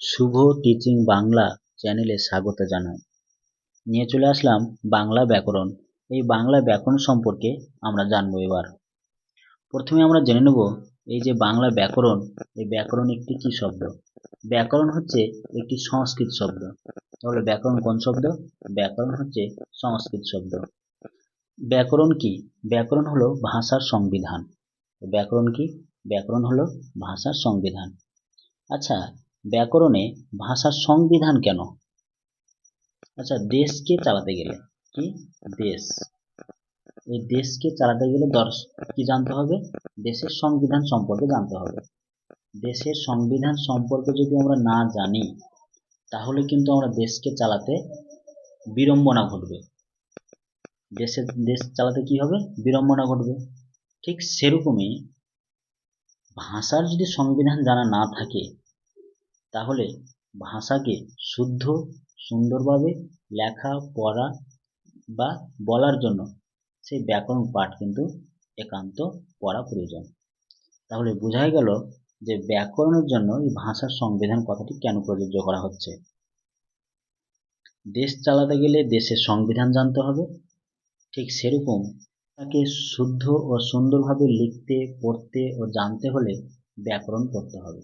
শুভ teaching Bangla চ্যানেলে স্বাগত জানাই। নিয়ে চলে আসলাম বাংলা ব্যাকরণ। এই বাংলা ব্যাকরণ সম্পর্কে আমরা জানব এবার। প্রথমে আমরা জেনে নেব এই যে বাংলা ব্যাকরণ, এই ব্যাকরণ একটি কী শব্দ? ব্যাকরণ হচ্ছে একটি সংস্কৃত শব্দ। তাহলে ব্যাকরণ কোন শব্দ? ব্যাকরণ হচ্ছে সংস্কৃত শব্দ। ব্যাকরণ কি? ব্যাকরণ হলো ভাষার সংবিধান। ব্যাকরণ কি? ব্যাকরণ হলো ভাষার সংবিধান। আচ্ছা ব্যাকরণে ভাষার সংবিধান কেন? আচ্ছা দেশকে চালাতে গেলে, কি? দেশ। এই দেশকে চালাতে গেলে দর্শ কি জানতে হবে? দেশের সংবিধান সম্পর্কে জানতে হবে। দেশের সংবিধান সম্পর্কে যদি আমরা না জানি, তাহলে কিন্তু আমরা দেশকে চালাতে বিড়ম্বনা ঘটবে। দেশের, দেশ চালাতে কি হবে? বিড়ম্বনা ঘটবে। ঠিক সেরকমই ভাষার যদি সংবিধান জানা না থাকে তাহলে ভাষাকে শুদ্ধ, সুন্দরভাবে লেখা, পড়া বা বলার জন্য সেই ব্যাকরণ পাঠ কিন্তু একান্ত পড়া প্রয়োজন। তাহলে বোঝাই গেল যে ব্যাকরণের জন্য এই ভাষার সংবিধান কথাটি কেন প্রযোজ্য করা হচ্ছে। দেশ চালাতে গেলে দেশের সংবিধান জানতে হবে। ঠিক সেরকম তাকে শুদ্ধ ও সুন্দরভাবে লিখতে, পড়তে ও জানতে হলে ব্যাকরণ পড়তে হবে।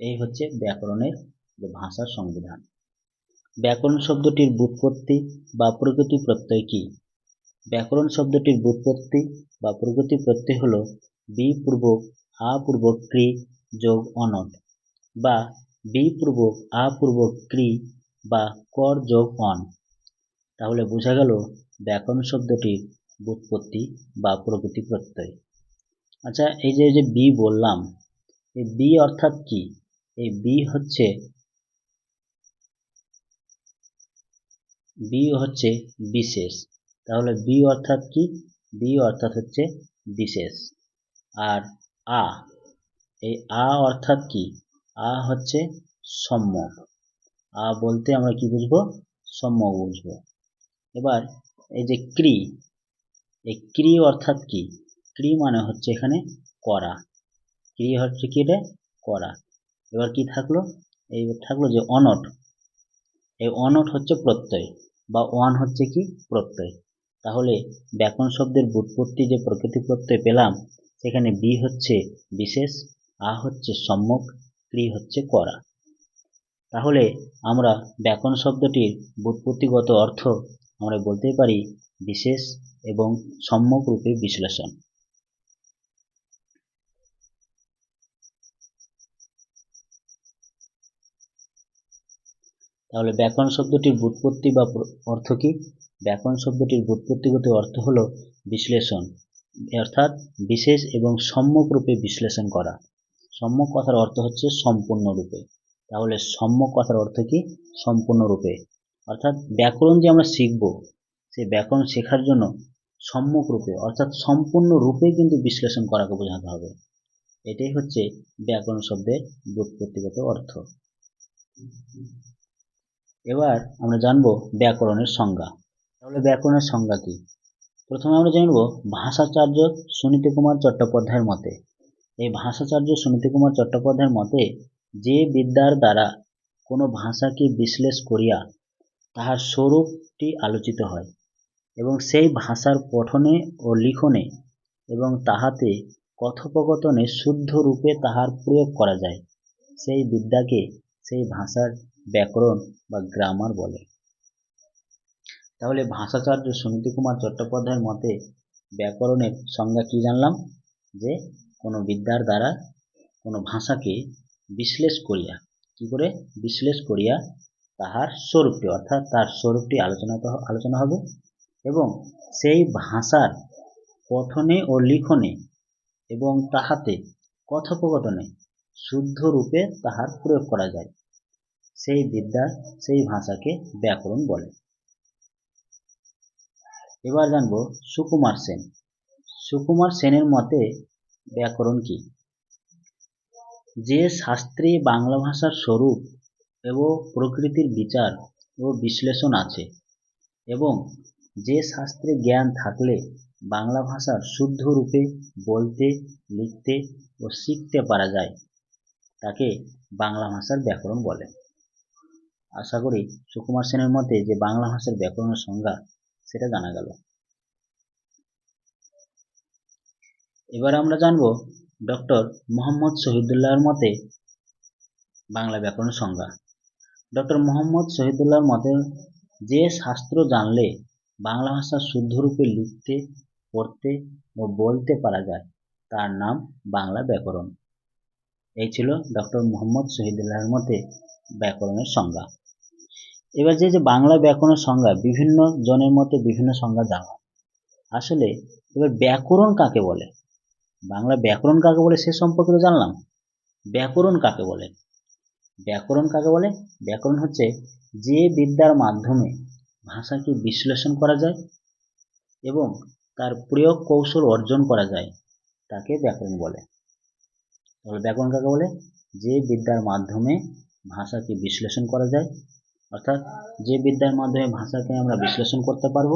এই হচ্ছে ব্যাকরণের ভাষার সংবিধান। ব্যাকরণ শব্দটির বুৎপত্তি বা প্রগতি প্রত্যয় কি? ব্যাকরণ শব্দটির বুৎপত্তি বা প্রগতি প্রত্যয় হল বি পূর্বক আ পূর্বক ক্রি যোগ অনট বা বি পূর্বক আ পূর্বক ক্রি বা কর যোগ অন। তাহলে বোঝা গেল ব্যাকরণ শব্দটির বুৎপত্তি বা প্রগতি প্রত্যয়। আচ্ছা এই যে যে বি বললাম, এই বি অর্থাৎ কি? এই বি হচ্ছে বি হচ্ছে বিশেষ। তাহলে বি অর্থাৎ কি? বি অর্থাৎ হচ্ছে বিশেষ। আর আ, এই আ অর্থাৎ কি? আ হচ্ছে সম্যক আ বলতে আমরা কি বুঝব? সম্যক বুঝব। এবার এই যে ক্রি, এই ক্রি অর্থাৎ কি? ক্রি মানে হচ্ছে এখানে করা। ক্রি হচ্ছে কি এটা? করা। এবার কি থাকল? এই থাকল যে অনট। এই অনট হচ্ছে প্রত্যয় বা ওয়ান হচ্ছে কি? প্রত্যয়। তাহলে ব্যাকরণ শব্দের বুৎপত্তি যে প্রকৃতি প্রত্যয় পেলাম, সেখানে বি হচ্ছে বিশেষ, আ হচ্ছে সম্যক ক্রি হচ্ছে করা। তাহলে আমরা ব্যাকরণ শব্দটির বুৎপত্তিগত অর্থ আমরা বলতে পারি বিশেষ এবং সম্যক রূপে বিশ্লেষণ। তাহলে ব্যাকরণ শব্দটির বুৎপত্তি বা অর্থ কি? ব্যাকরণ শব্দটির বুৎপত্তিগত অর্থ হলো বিশ্লেষণ, অর্থাৎ বিশেষ এবং সম্যক রূপে বিশ্লেষণ করা। সম্যক কথার অর্থ হচ্ছে সম্পূর্ণরূপে তাহলে সম্যক কথার অর্থ কি? সম্পূর্ণরূপে অর্থাৎ ব্যাকরণ যে আমরা শিখব সেই ব্যাকরণ শেখার জন্য সম্যক রূপে, অর্থাৎ সম্পূর্ণ রূপে কিন্তু বিশ্লেষণ করাকে বোঝাতে হবে। এটাই হচ্ছে ব্যাকরণ শব্দের বুৎপত্তিগত অর্থ। এবার আমরা জানব ব্যাকরণের সংজ্ঞা। তাহলে ব্যাকরণের সংজ্ঞা কি? প্রথমে আমরা জানব ভাষাচার্য সুনীতি কুমার চট্টোপাধ্যায়ের মতে। এই ভাষাচার্য সুনীতি কুমার চট্টোপাধ্যায়ের মতে, যে বিদ্যার দ্বারা কোনো ভাষাকে বিশ্লেষ করিয়া তাহার স্বরূপটি আলোচিত হয় এবং সেই ভাষার পঠনে ও লিখনে এবং তাহাতে কথোপকথনে শুদ্ধ রূপে তাহার প্রয়োগ করা যায়, সেই বিদ্যাকে সেই ভাষার ব্যাকরণ বা গ্রামার বলে। তাহলে ভাষাচার্য সুনীতি কুমার চট্টোপাধ্যায়ের মতে ব্যাকরণের সংজ্ঞা কি জানলাম? যে কোনো বিদ্যার দ্বারা কোনো ভাষাকে বিশ্লেষ করিয়া, কি করে? বিশ্লেষ করিয়া তাহার স্বরূপটি, অর্থাৎ তার স্বরূপটি আলোচনা আলোচনা হবে এবং সেই ভাষার পঠনে ও লিখনে এবং তাহাতে কথোপকথনে শুদ্ধ রূপে তাহার প্রয়োগ করা যায়। সেই বিদ্যা, সেই ভাষাকে ব্যাকরণ বলে। এবার জানব সুকুমার সেন। সুকুমার সেনের মতে ব্যাকরণ কি? যে শাস্ত্রে বাংলা ভাষার স্বরূপ এবং প্রকৃতির বিচার ও বিশ্লেষণ আছে এবং যে শাস্ত্রে জ্ঞান থাকলে বাংলা ভাষার শুদ্ধ রূপে বলতে, লিখতে ও শিখতে পারা যায়, তাকে বাংলা ভাষার ব্যাকরণ বলে। আশা করি সুকুমার সেনের মতে যে বাংলা ভাষার ব্যাকরণের সংজ্ঞা, সেটা জানা গেল। এবার আমরা জানব ডক্টর মোহাম্মদ শহীদুল্লাহর মতে বাংলা ব্যাকরণের সংজ্ঞা। ডক্টর মোহাম্মদ শহীদুল্লাহর মতে যে শাস্ত্র জানলে বাংলা ভাষা শুদ্ধরূপে লিখতে, পড়তে ও বলতে পারা যায়, তার নাম বাংলা ব্যাকরণ। এই ছিল ডক্টর মোহাম্মদ শহীদুল্লাহর মতে ব্যাকরণের সংজ্ঞা। এবার যে যে বাংলা ব্যাকরণের সংজ্ঞা, বিভিন্ন জনের মতে বিভিন্ন সংজ্ঞা জানা। আসলে এবার ব্যাকরণ কাকে বলে? বাংলা ব্যাকরণ কাকে বলে সে সম্পর্কে তো জানলাম। ব্যাকরণ কাকে বলে? ব্যাকরণ কাকে বলে? ব্যাকরণ হচ্ছে যে বিদ্যার মাধ্যমে ভাষাকে বিশ্লেষণ করা যায় এবং তার প্রয়োগ কৌশল অর্জন করা যায়, তাকে ব্যাকরণ বলে। তাহলে ব্যাকরণ কাকে বলে? যে বিদ্যার মাধ্যমে ভাষাকে বিশ্লেষণ করা যায় অর্থাৎ যে বিদ্যার মাধ্যমে ভাষাকে আমরা বিশ্লেষণ করতে পারব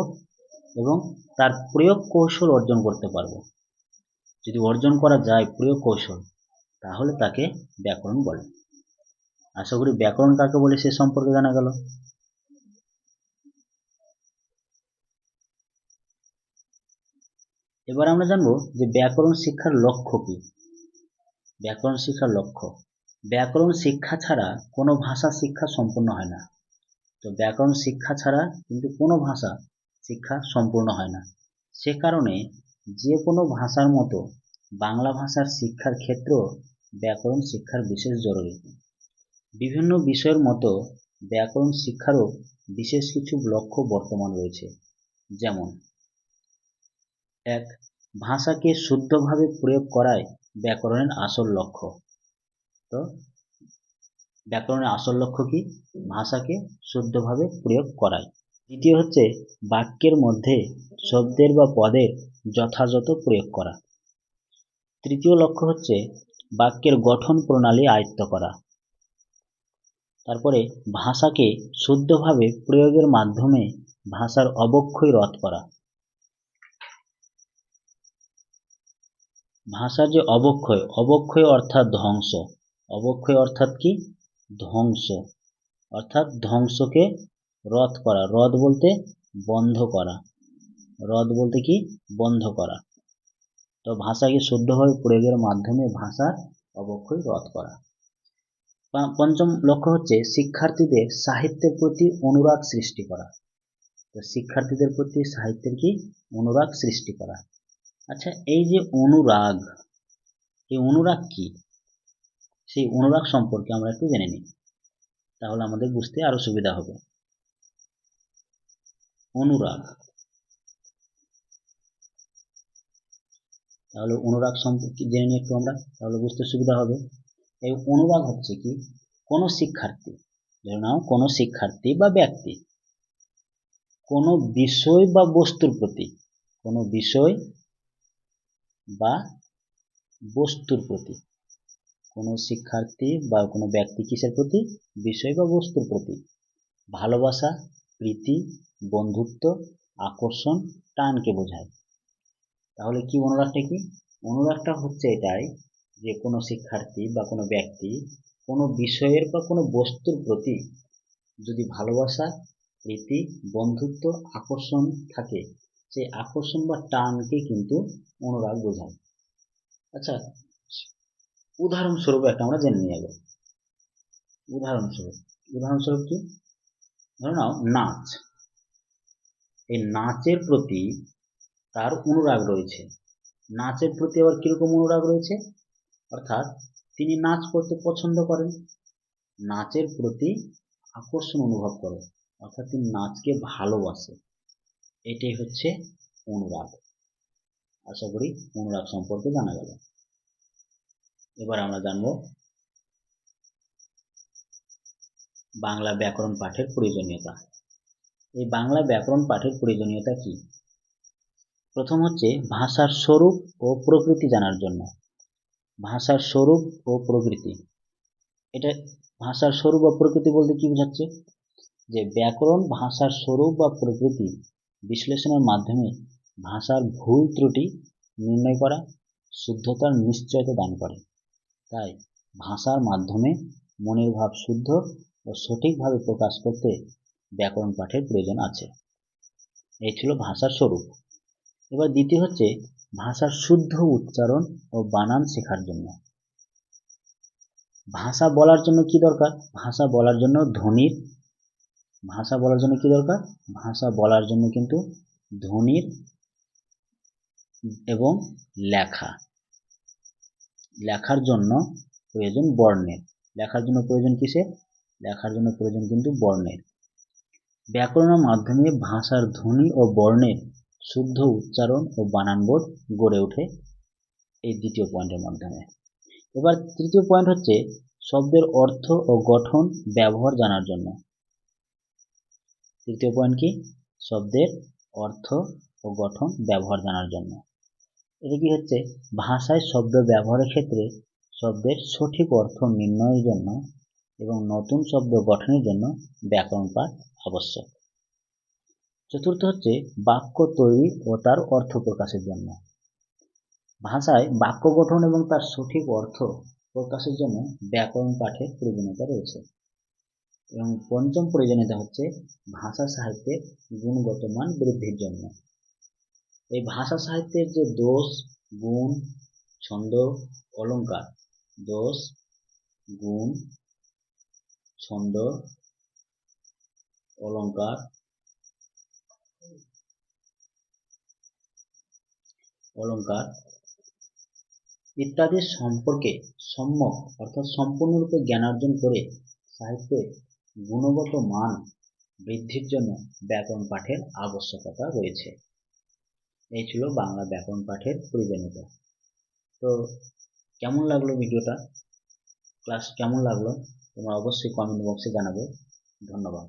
এবং তার প্রয়োগ কৌশল অর্জন করতে পারব। যদি অর্জন করা যায় প্রয়োগ কৌশল, তাহলে তাকে ব্যাকরণ বলে। আশা করি ব্যাকরণ কাকে বলে সে সম্পর্কে জানা গেল। এবার আমরা জানব যে ব্যাকরণ শিক্ষার লক্ষ্য কি। ব্যাকরণ শিক্ষার লক্ষ্য। ব্যাকরণ শিক্ষা ছাড়া কোনো ভাষা শিক্ষা সম্পূর্ণ হয় না। তো ব্যাকরণ শিক্ষা ছাড়া কিন্তু কোনো ভাষা শিক্ষা সম্পূর্ণ হয় না। সে কারণে যে কোনো ভাষার মতো বাংলা ভাষার শিক্ষার ক্ষেত্রেও ব্যাকরণ শিক্ষার বিশেষ জরুরি। বিভিন্ন বিষয়ের মতো ব্যাকরণ শিক্ষারও বিশেষ কিছু লক্ষ্য বর্তমান রয়েছে। যেমন, এক, ভাষাকে শুদ্ধভাবে প্রয়োগ করাই ব্যাকরণের আসল লক্ষ্য। তো ব্যাকরণের আসল লক্ষ্য কি? ভাষাকে শুদ্ধভাবে প্রয়োগ করাই দ্বিতীয় হচ্ছে বাক্যের মধ্যে শব্দের বা পদের যথাযথ প্রয়োগ করা। তৃতীয় লক্ষ্য হচ্ছে বাক্যের গঠন প্রণালী আয়ত্ত করা। তারপরে ভাষাকে শুদ্ধভাবে প্রয়োগের মাধ্যমে ভাষার অবক্ষয় রদ করা। ভাষার যে অবক্ষয় অবক্ষয় অর্থাৎ ধ্বংস। অবক্ষয় অর্থাৎ কি? ধ্বংস। অর্থাৎ ধ্বংসকে রদ করা। রদ বলতে বন্ধ করা। রদ বলতে কি? বন্ধ করা। তো ভাষাকে শুদ্ধভাবে প্রয়োগের মাধ্যমে ভাষার অবক্ষয় রদ করা। পঞ্চম লক্ষ্য হচ্ছে শিক্ষার্থীদের সাহিত্যের প্রতি অনুরাগ সৃষ্টি করা। তো শিক্ষার্থীদের প্রতি সাহিত্যের কি? অনুরাগ সৃষ্টি করা। আচ্ছা এই যে অনুরাগ, এই অনুরাগ কি? সেই অনুরাগ সম্পর্কে আমরা একটু জেনে নিই। তাহলে আমাদের বুঝতে আরও সুবিধা হবে। অনুরাগ। তাহলে অনুরাগ সম্পর্কে জেনে নিই একটু আমরা, তাহলে বুঝতে সুবিধা হবে। এই অনুরাগ হচ্ছে কি? কোনো শিক্ষার্থী, ধরে নাও কোনো শিক্ষার্থী বা ব্যক্তি, কোনো বিষয় বা বস্তুর প্রতি, কোনো বিষয় বা বস্তুর প্রতি কোনো শিক্ষার্থী বা কোনো ব্যক্তি কিসের প্রতি? বিষয় বা বস্তুর প্রতি। ভালোবাসা, প্রীতি, বন্ধুত্ব, আকর্ষণ টানকে বোঝায়। তাহলে কি অনুরাগটা কি? অনুরাগটা হচ্ছে এটাই যে কোনো শিক্ষার্থী বা কোনো ব্যক্তি কোনো বিষয়ের বা কোনো বস্তুর প্রতি যদি ভালোবাসা, প্রীতি, বন্ধুত্ব, আকর্ষণ থাকে, সেই আকর্ষণ বা টানকে কিন্তু অনুরাগ বোঝায়। আচ্ছা উদাহরণস্বরূপ একটা আমরা জেনে নিয়ে যাব উদাহরণস্বরূপ উদাহরণস্বরূপ কি? ধরে নাও, নাচ। এই নাচের প্রতি তার অনুরাগ রয়েছে। নাচের প্রতি আবার কীরকম অনুরাগ রয়েছে? অর্থাৎ তিনি নাচ করতে পছন্দ করেন। নাচের প্রতি আকর্ষণ অনুভব করে অর্থাৎ তিনি নাচকে ভালোবাসে। এটাই হচ্ছে অনুরাগ। আশা করি অনুরাগ সম্পর্কে জানা গেল। এবার আমরা জানব বাংলা ব্যাকরণ পাঠের প্রয়োজনীয়তা। এই বাংলা ব্যাকরণ পাঠের প্রয়োজনীয়তা কি? প্রথম হচ্ছে ভাষার স্বরূপ ও প্রকৃতি জানার জন্য। ভাষার স্বরূপ ও প্রকৃতি। এটা ভাষার স্বরূপ বা প্রকৃতি বলতে কি বোঝাচ্ছে? যে ব্যাকরণ, ভাষার স্বরূপ বা প্রকৃতি বিশ্লেষণের মাধ্যমে ভাষার ভুল ত্রুটি নির্ণয় করা, শুদ্ধতার নিশ্চয়তা দান করে। তাই ভাষার মাধ্যমে মনের ভাব শুদ্ধ ও সঠিকভাবে প্রকাশ করতে ব্যাকরণ পাঠের প্রয়োজন আছে। এই ছিল ভাষার স্বরূপ। এবার দ্বিতীয় হচ্ছে ভাষার শুদ্ধ উচ্চারণ ও বানান শেখার জন্য। ভাষা বলার জন্য কি দরকার? ভাষা বলার জন্য ধ্বনির। ভাষা বলার জন্য কি দরকার? ভাষা বলার জন্য কিন্তু ধ্বনির এবং লেখা। লেখার জন্য প্রয়োজন বর্ণের। লেখার জন্য প্রয়োজন কিসের? লেখার জন্য প্রয়োজন কিন্তু বর্ণের। ব্যাকরণের মাধ্যমে ভাষার ধ্বনি ও বর্ণের শুদ্ধ উচ্চারণ ও বানানবোধ গড়ে ওঠে এই দ্বিতীয় পয়েন্টের মাধ্যমে। এবার তৃতীয় পয়েন্ট হচ্ছে শব্দের অর্থ ও গঠন, ব্যবহার জানার জন্য। তৃতীয় পয়েন্ট কি? শব্দের অর্থ ও গঠন, ব্যবহার জানার জন্য। এটা কি হচ্ছে? ভাষায় শব্দ ব্যবহারের ক্ষেত্রে শব্দের সঠিক অর্থ নির্ণয়ের জন্য এবং নতুন শব্দ গঠনের জন্য ব্যাকরণ পাঠ আবশ্যক। চতুর্থ হচ্ছে বাক্য তৈরি ও তার অর্থ প্রকাশের জন্য। ভাষায় বাক্য গঠন এবং তার সঠিক অর্থ প্রকাশের জন্য ব্যাকরণ পাঠের প্রয়োজনীয়তা রয়েছে। এবং পঞ্চম প্রয়োজনীয়তা হচ্ছে ভাষা সাহিত্যের গুণগত মান বৃদ্ধির জন্য। এই ভাষা সাহিত্যের যে দোষ, গুণ, ছন্দ অলঙ্কার দোষ, গুণ, ছন্দ অলঙ্কার অলঙ্কার ইত্যাদি সম্পর্কে সম্যক অর্থাৎ সম্পূর্ণরূপে জ্ঞান অর্জন করে সাহিত্যের গুণগত মান বৃদ্ধির জন্য ব্যাকরণ পাঠের আবশ্যকতা রয়েছে। এই ছিল বাংলা ব্যাকরণ পাঠের প্রয়োজনীয়তা তো কেমন লাগল ভিডিওটা? ক্লাস কেমন লাগল? তোমরা অবশ্যই কমেন্ট বক্সে জানাবে। ধন্যবাদ।